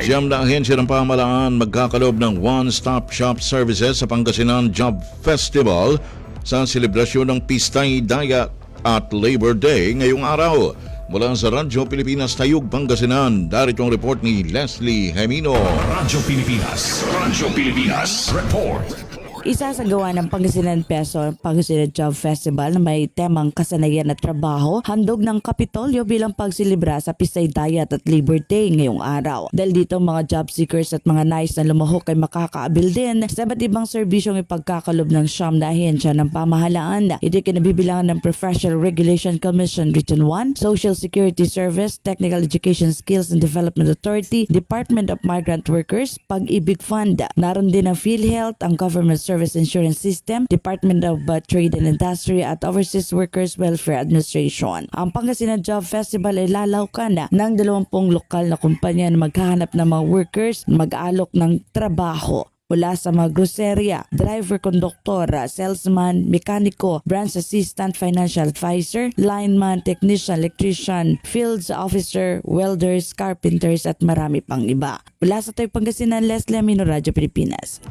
Siyam na ahensya ng pamahalaan magkakalob ng one-stop shop services sa Pangasinan Job Festival sa selebrasyon ng Pistay Daya at Labor Day ngayong araw. Mula sa Radyo Pilipinas Tayug, Pangasinan, darito ang report ni Leslie Hemino. Radyo Pilipinas. Radyo Pilipinas. Report. Isa sa gawa ng Pangasinan Peso Pangasinan Job Festival na may temang kasanayan at trabaho, handog ng Kapitolyo bilang pagsilibra sa Pistay Diet at Labor Day ngayong araw. Dahil dito mga job seekers at mga nais na lumahok ay makakaabil din sa iba't ibang serbisyong ipagkakalob ng siyam na ahensya ng pamahalaan. Ito kinabibilangan ng Professional Regulation Commission Region 1, Social Security Service, Technical Education Skills and Development Authority, Department of Migrant Workers, Pag-ibig Fund. Naroon din ang PhilHealth, ang Government Service Insurance System, Department of uh, Trade and Industry at Overseas Workers Welfare Administration. Ang Pangasinan Job Festival ay lalawkan na ng 20 lokal na kumpanya na maghahanap ng mga workers na mag-aalok ng trabaho mula sa mga grocerya, driver, konduktor, salesman, mekaniko, branch assistant, financial advisor, lineman, technician, electrician, fields officer, welders, carpenters at marami pang iba. Mula sa Toy Pangasinan, Leslie Amino, Radyo Pilipinas.